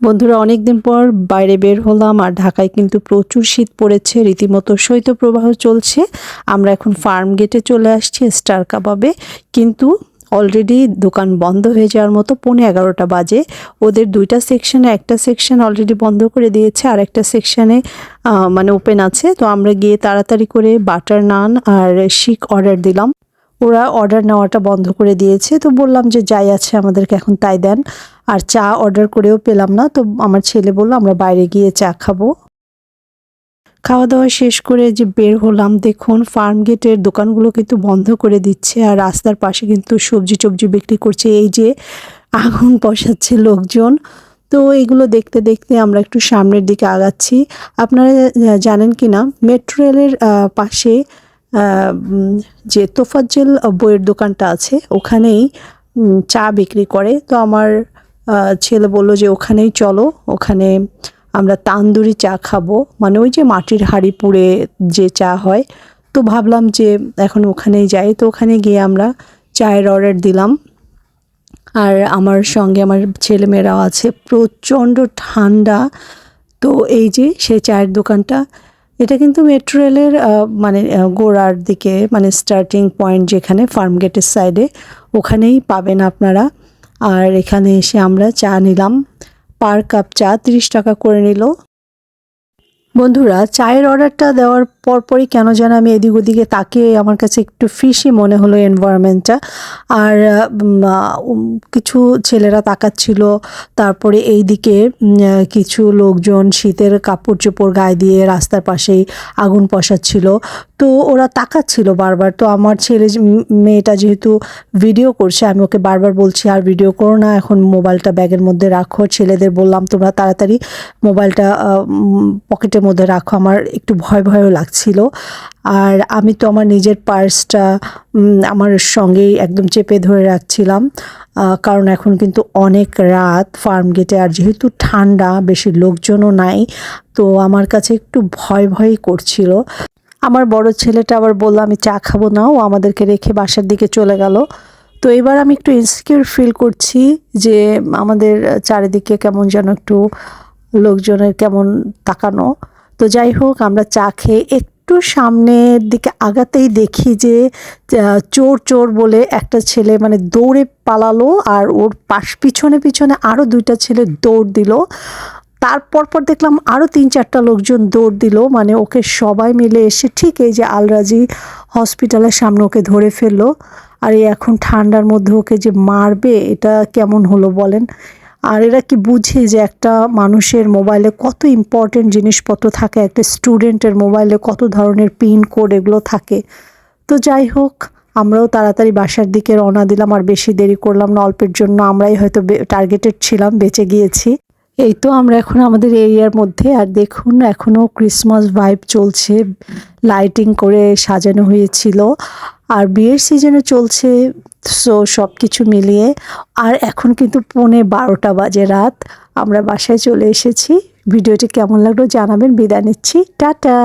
বন্ধুরা, অনেকদিন পর বাইরে বের হলাম আর ঢাকায় কিন্তু প্রচুর শীত পড়েছে, রীতিমতো শৈত্যপ্রবাহ চলছে। আমরা এখন ফার্ম গেটে চলে আসছি স্টার কাবাবে, কিন্তু অলরেডি দোকান বন্ধ হয়ে যাওয়ার মতো পৌনে এগারোটা বাজে। ওদের দুইটা সেকশনে একটা সেকশন অলরেডি বন্ধ করে দিয়েছে, আর একটা সেকশনে মানে ওপেন আছে। তো আমরা গিয়ে তাড়াতাড়ি করে বাটার নান আর শিক অর্ডার দিলাম। ওরা অর্ডার নেওয়াটা বন্ধ করে দিয়েছে। তো বললাম যে, যাই আছে, আমাদেরকে এখন তাই দেন। আর চা অর্ডার করেও পেলাম না। তো আমার ছেলে বলল, আমরা বাইরে গিয়ে চা খাব। খাওয়া দাওয়া শেষ করে যে বের হলাম, দেখুন ফার্ম গেটের দোকানগুলো কিন্তু বন্ধ করে দিচ্ছে। আর রাস্তার পাশে কিন্তু সবজি টবজি বিক্রি করছে। এই যে আগুন বসাচ্ছে লোকজন। তো এগুলো দেখতে দেখতে আমরা একটু সামনের দিকে আগাচ্ছি। আপনারা জানেন কি না মেট্রো রেলের পাশে যে তোফাজ্জেল বইয়ের দোকানটা আছে, ওখানেই চা বিক্রি করে। তো আমার ছেলে বলল যে ওখানেই চলো, ওখানে আমরা তান্দুরি চা খাব। মানে ওই যে মাটির হাঁড়ি পুড়ে যে চা হয়। তো ভাবলাম যে এখন ওখানেই যাই। তো ওখানে গিয়ে আমরা চায়ের অর্ডার দিলাম। আর আমার সঙ্গে আমার ছেলেমেয়েরাও আছে। প্রচণ্ড ঠান্ডা। তো এই যে সে চায়ের দোকানটা এটা কিন্তু মেট্রো রেলের মানে গোড়ার দিকে মানে স্টার্টিং পয়েন্ট যেখানে ফার্ম গেটের সাইডে ওখানেই পাবেন আপনারা। আর এখানে এসে আমরা চা নিলাম। পার কাপ চা তিরিশ টাকা করে নিল। বন্ধুরা, চায়ের অর্ডারটা দেওয়ার পরপরই কেন যেন আমি এদিক ওদিকে তাকিয়ে আমার কাছে একটু ফিশি মনে হলো এনভায়রনমেন্টটা আর কিছু ছেলেরা তাকাচ্ছিল। তারপরে এই দিকে কিছু লোকজন শীতের কাপড় চোপড় গায়ে দিয়ে রাস্তার পাশেই আগুন পশাচ্ছিল তো ওরা তাকাচ্ছিল বারবার। তো আমার ছেলে মেয়েটা যেহেতু ভিডিও করছে, আমি ওকে বারবার বলছি, আর ভিডিও করো না, এখন মোবাইলটা ব্যাগের মধ্যে রাখো। ছেলেদের বললাম, তোমরা তাড়াতাড়ি মোবাইলটা পকেটের মধ্যে রাখো। আমার একটু ভয় ভয়ও লাগছিল। আর আমি তো আমার নিজের পার্সটা আমার সঙ্গেই একদম চেপে ধরে রাখছিলাম। কারণ এখন কিন্তু অনেক রাত ফার্ম গেটে আর যেহেতু ঠান্ডা, বেশি লোকজনও নাই, তো আমার কাছে একটু ভয় ভয়ই করছিল। আমার বড় ছেলেটা আবার বলল, আমি চা খাব না, ও আমাদেরকে রেখে বাসার দিকে চলে গেল। তো এবার আমি একটু ইনসিকিউর ফিল করছি যে আমাদের চারিদিকে কেমন যেন একটু লোকজনের কেমন তাকানো। তো যাই হোক, আমরা চা খেয়ে একটু সামনের দিকে আগাতেই দেখি যে চোর চোর বলে একটা ছেলে মানে দৌড়ে পালালো আর ওর পাশ পিছনে পিছনে আরও দুইটা ছেলে দৌড় দিল। তারপর পর দেখলাম আরও তিন চারটা লোকজন দৌড় দিল মানে ওকে সবাই মিলে এসে ঠিক এই যে আলরাজি হসপিটালের সামনে ওকে ধরে ফেলল। আর এই এখন ঠান্ডার মধ্যে ওকে যে মারবে, এটা কেমন হলো বলেন? আর এরা কি বুঝে যে একটা মানুষের মোবাইলে কত ইম্পর্টেন্ট জিনিসপত্র থাকে, একটা স্টুডেন্টের মোবাইলে কত ধরনের পিন কোড এগুলো থাকে। তো যাই হোক, আমরাও তাড়াতাড়ি বাসার দিকে রওনা দিলাম, আর বেশি দেরি করলাম না, অল্পের জন্য আমরাই হয়তো টার্গেটেড ছিলাম, বেঁচে গিয়েছি। এই তো আমরা এখন আমাদের এরিয়ার মধ্যে, আর দেখুন এখনও ক্রিসমাস ভাইব চলছে লাইটিং করে সাজানো হয়েছিল, আর বিয়ের সিজনে চলছে সো সব কিছু মিলিয়ে, আর এখন কিন্তু পৌনে বারোটা বাজে রাত, আমরা বাসায় চলে এসেছি, ভিডিওটি কেমন লাগল জানাবেন, বিদায় নিচ্ছি, টাটা!